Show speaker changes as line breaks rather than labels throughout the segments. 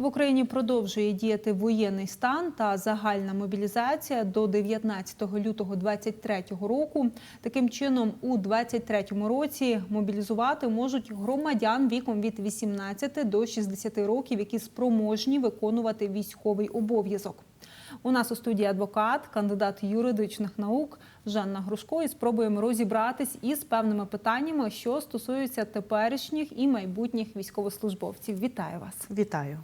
В Україні продовжує діяти воєнний стан та загальна мобілізація до 19 лютого 2023 року. Таким чином, у 2023 році мобілізувати можуть громадян віком від 18 до 60 років, які спроможні виконувати військовий обов'язок. У нас у студії адвокат, кандидат юридичних наук Жанна Грушко. І спробуємо розібратись із певними питаннями, що стосуються теперішніх і майбутніх військовослужбовців. Вітаю вас!
Вітаю.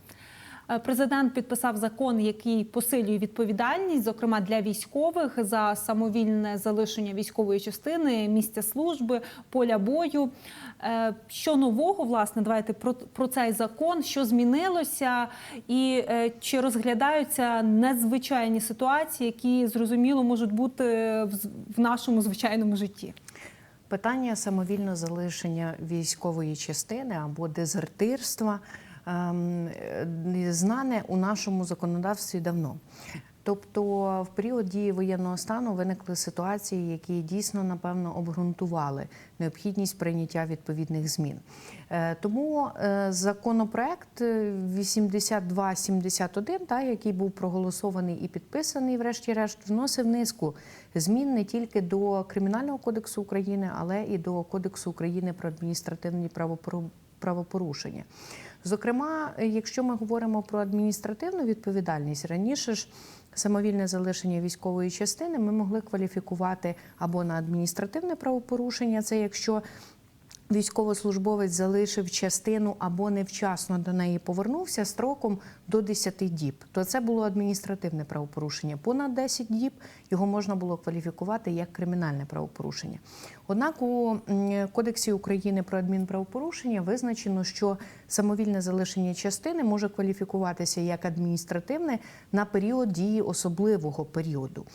Е, Президент підписав закон, який посилює відповідальність, зокрема для військових, за самовільне залишення військової частини, місця служби, поля бою. Е, Що нового, власне, давайте про, про цей закон, що змінилося, і е, чи розглядаються незвичайні ситуації, які зрозуміло можуть бути в, нашому звичайному житті.
Питання самовільного залишення військової частини або дезертирства знане у нашому законодавстві давно. Тобто, в період дії воєнного стану виникли ситуації, які дійсно напевно обґрунтували необхідність прийняття відповідних змін. Е, Тому е, законопроект е, 8271, та, який був проголосований і підписаний, врешті-решт, вносив низку змін не тільки до Кримінального кодексу України, але і до Кодексу України про адміністративні правопору- правопорушення. Зокрема, якщо ми говоримо про адміністративну відповідальність, раніше ж самовільне залишення військової частини ми могли кваліфікувати або на адміністративне правопорушення, це якщо військовослужбовець залишив частину або невчасно до неї повернувся строком до 10 діб, то це було адміністративне правопорушення. Понад 10 діб його можна було кваліфікувати як кримінальне правопорушення. Однак у Кодексі України про адмінправопорушення визначено, що самовільне залишення частини може кваліфікуватися як адміністративне на період дії особливого періоду.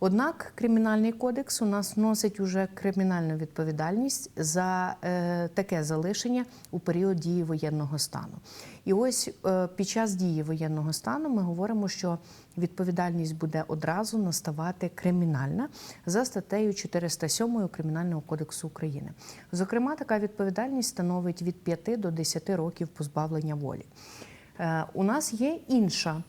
Однак кримінальний кодекс у нас вносить уже кримінальну відповідальність за е, таке залишення у період дії воєнного стану. І ось е, під час дії воєнного стану ми говоримо, що відповідальність буде одразу наставати кримінальна за статтею 407 Кримінального кодексу України. Зокрема, така відповідальність становить від 5 до 10 років позбавлення волі. Е, у нас є інша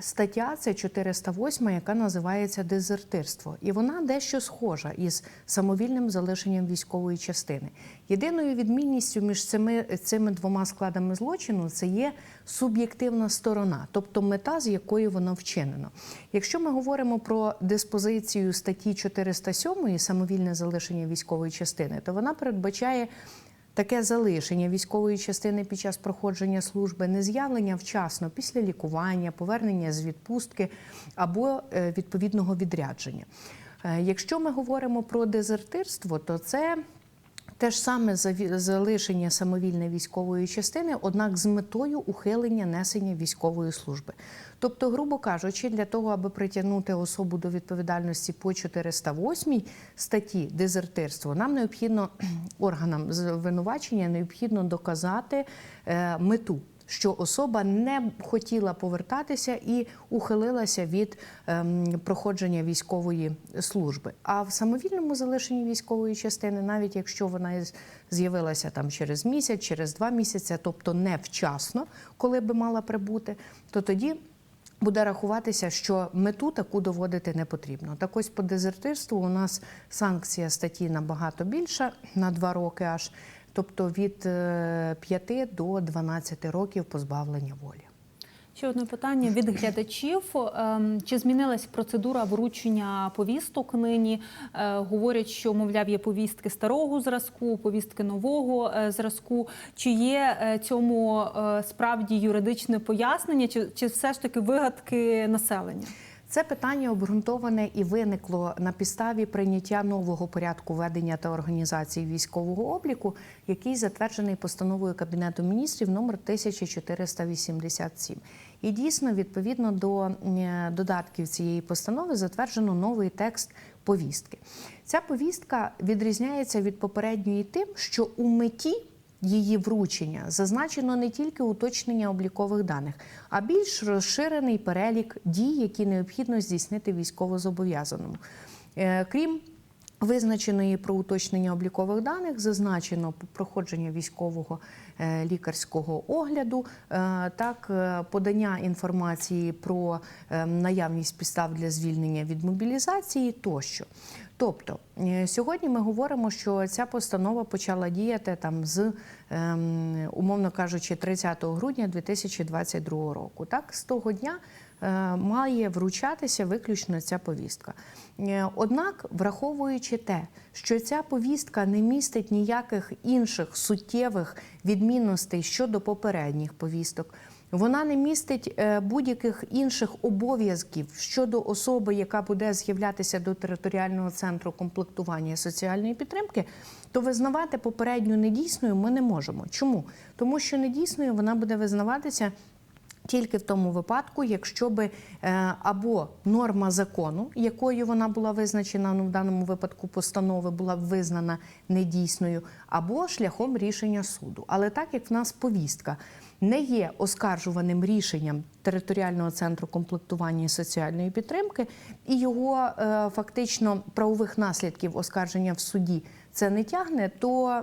Стаття це 408, яка називається дезертирство, і вона дещо схожа із самовільним залишенням військової частини. Єдиною відмінністю між цими, цими двома складами злочину це є суб'єктивна сторона, тобто мета, з якою воно вчинено. Якщо ми говоримо про диспозицію статті 407 самовільне залишення військової частини, то вона передбачає Таке залишення військової частини під час проходження служби, нез'явлення вчасно після лікування, повернення з відпустки або е, відповідного відрядження. Е, Якщо ми говоримо про дезертирство, то це те ж саме залишення самовільної військової частини, однак з метою ухилення несення військової служби. Тобто, грубо кажучи, для того, аби притягнути особу до відповідальності по 408 статті дезертирство, нам необхідно органам звинувачення необхідно доказати е, мету. Що особа не хотіла повертатися і ухилилася від ем, проходження військової служби. А в самовільному залишенні військової частини, навіть якщо вона з'явилася там через місяць, через два місяці, тобто невчасно, коли би мала прибути, то тоді буде рахуватися, що мету таку доводити не потрібно. Так ось по дезертирству у нас санкція статті набагато більша на два роки аж, тобто від 5 до 12 років позбавлення волі.
Ще одне питання від глядачів. Ем, Чи змінилась процедура вручення повісток нині? Е, Говорять, що, мовляв, є повістки старого зразку, повістки нового е, зразку. Чи є е, цьому е, справді юридичне пояснення, чи, чи все ж таки вигадки населення?
Це питання обґрунтоване і виникло на підставі прийняття нового порядку ведення та організації військового обліку, який затверджений постановою Кабінету міністрів номер 1487. І дійсно, відповідно до додатків цієї постанови, затверджено новий текст повістки. Ця повістка відрізняється від попередньої тим, що у меті її вручення зазначено не тільки уточнення облікових даних, а більш розширений перелік дій, які необхідно здійснити військовозобов'язаному. Е, Крім Визначеної про уточнення облікових даних зазначено проходження військового е, лікарського огляду, е, так е, подання інформації про наявність підстав для звільнення від мобілізації тощо. Тобто сьогодні ми говоримо, що ця постанова почала діяти там з ем, умовно кажучи, 30 грудня 2022 року. Так, з того дня має вручатися виключно ця повістка. Е, Однак, враховуючи те, що ця повістка не містить ніяких інших суттєвих відмінностей щодо попередніх повісток. Вона не містить е, будь-яких інших обов'язків щодо особи, яка буде з'являтися до територіального центру комплектування соціальної підтримки, то визнавати попередню недійсною ми не можемо. Чому? Тому що недійсною вона буде визнаватися. Тільки в тому випадку, якщо би е, або норма закону, якою вона була визначена, ну в даному випадку постанови була б визнана недійсною, або шляхом рішення суду. Але так як в нас повістка не є оскаржуваним рішенням територіального центру комплектування і соціальної підтримки, і його е, фактично правових наслідків оскарження в суді це не тягне, то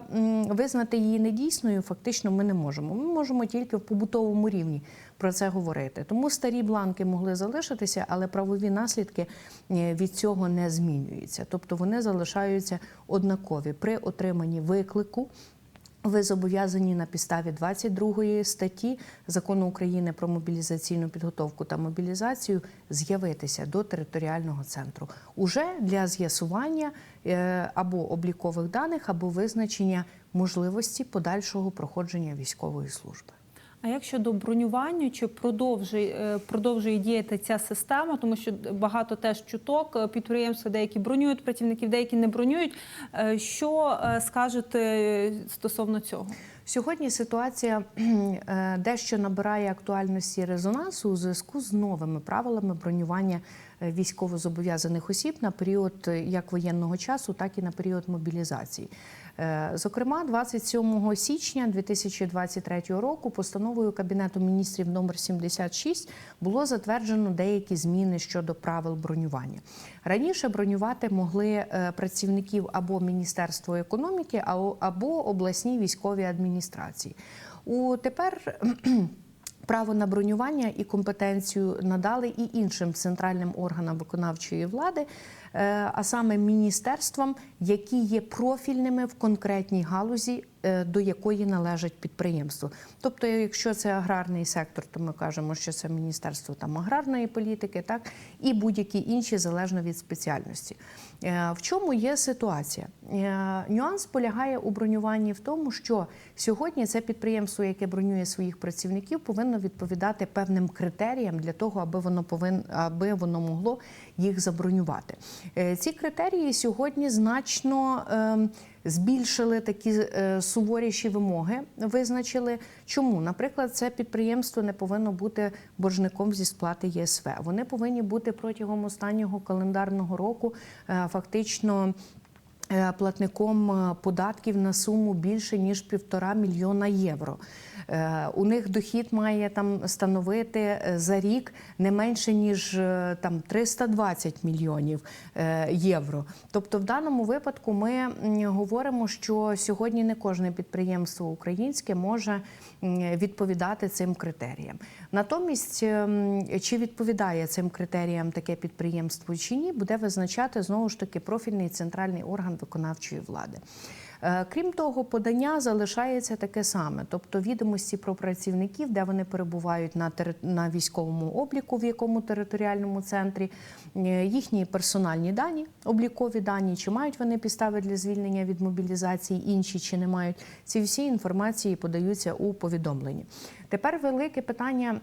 визнати її недійсною фактично ми не можемо. Ми можемо тільки в побутовому рівні про це говорити. Тому старі бланки могли залишитися, але правові наслідки е, від цього не змінюються. Тобто вони залишаються однакові при отриманні виклику. Ви зобов'язані на підставі 22 статті закону України про мобілізаційну підготовку та мобілізацію з'явитися до територіального центру уже для з'ясування е, або облікових даних, або визначення можливості подальшого проходження військової служби.
А як щодо бронювання, чи продовжує, е, продовжує діяти ця система, тому що багато теж чуток, е, підприємства деякі бронюють працівників, деякі не бронюють. Е, Що скажете стосовно цього?
Сьогодні ситуація дещо набирає актуальності резонансу у зв'язку з новими правилами бронювання військовозобов'язаних осіб на період е, як воєнного часу, так і на період мобілізації. Е, Зокрема, 27 січня 2023 року постановою Кабінету міністрів номер 76 було затверджено деякі зміни щодо правил бронювання. Раніше бронювати могли е, працівників або Міністерство економіки, або обласні військові адміністрації. У тепер Право на бронювання і компетенцію надали і іншим центральним органам виконавчої влади, е, а саме міністерствам, які є профільними в конкретній галузі, до якої належить підприємство. Тобто, якщо це аграрний сектор, то ми кажемо, що це міністерство там аграрної політики, так і будь-які інші залежно від спеціальності. Е, В чому є ситуація? Е, Нюанс полягає у бронюванні в тому, що сьогодні це підприємство, яке бронює своїх працівників, повинно відповідати певним критеріям для того, аби воно повин, аби воно могло їх забронювати. Е, Ці критерії сьогодні значно ем, збільшили такі е, суворіші вимоги, визначили. Чому? Наприклад, це підприємство не повинно бути боржником зі сплати ЄСВ. Вони повинні бути протягом останнього календарного року е, фактично. е, Платником податків на суму більше ніж півтора мільйона євро. Е, У них дохід має там становити е, за рік не менше ніж е, там 320 мільйонів євро. Тобто, в даному випадку ми говоримо, що сьогодні не кожне підприємство українське може відповідати цим критеріям. Натомість, чи відповідає цим критеріям таке підприємство чи ні, буде визначати знову ж таки профільний центральний орган виконавчої влади. Е, Крім того, подання залишається таке саме, тобто відомості про працівників, де вони перебувають на тери- на військовому обліку, в якому територіальному центрі, е, їхні персональні дані, облікові дані, чи мають вони підстави для звільнення від мобілізації, інші чи не мають. Ці всі інформації подаються у повідомленні. Тепер велике питання.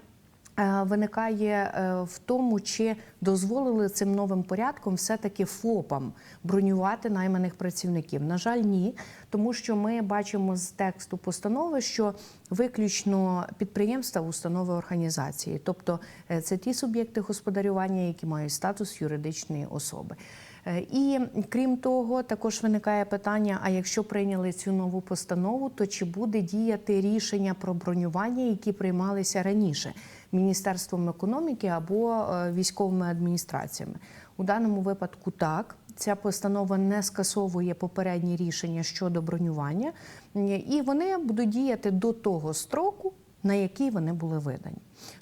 Е, Виникає е, в тому, чи дозволили цим новим порядком все-таки ФОПам бронювати найманих працівників. На жаль, ні, тому що ми бачимо з тексту постанови, що виключно підприємства, установи організації, тобто е, це ті суб'єкти господарювання, які мають статус юридичної особи. І крім того, також виникає питання: а якщо прийняли цю нову постанову, то чи буде діяти рішення про бронювання, які приймалися раніше Міністерством економіки або е, військовими адміністраціями? У даному випадку так, ця постанова не скасовує попередні рішення щодо бронювання, і вони будуть діяти до того строку, на який вони були видані.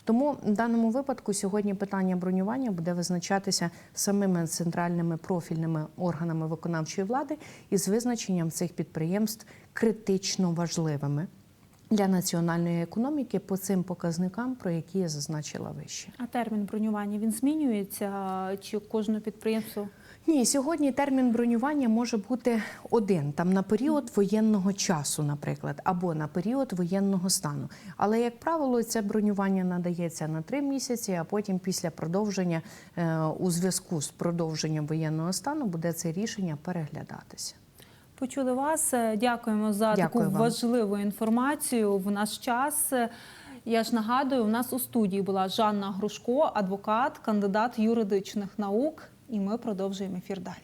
Тому в даному випадку сьогодні питання бронювання буде визначатися самими центральними профільними органами виконавчої влади із визначенням цих підприємств критично важливими для національної економіки по цим показникам, про які я зазначила вище.
А термін бронювання він змінюється чи кожне підприємство?
Ні, сьогодні термін бронювання може бути один там на період воєнного часу, наприклад, або на період воєнного стану. Але як правило, це бронювання надається на три місяці, а потім після продовження е, у зв'язку з продовженням воєнного стану буде це рішення переглядатися.
Почули вас. Е, Дякуємо за
Дякую
таку
вам.
важливу інформацію в наш час. Е, Я ж нагадую, у нас у студії була Жанна Грушко, адвокат, кандидат юридичних наук, і ми продовжуємо ефір далі.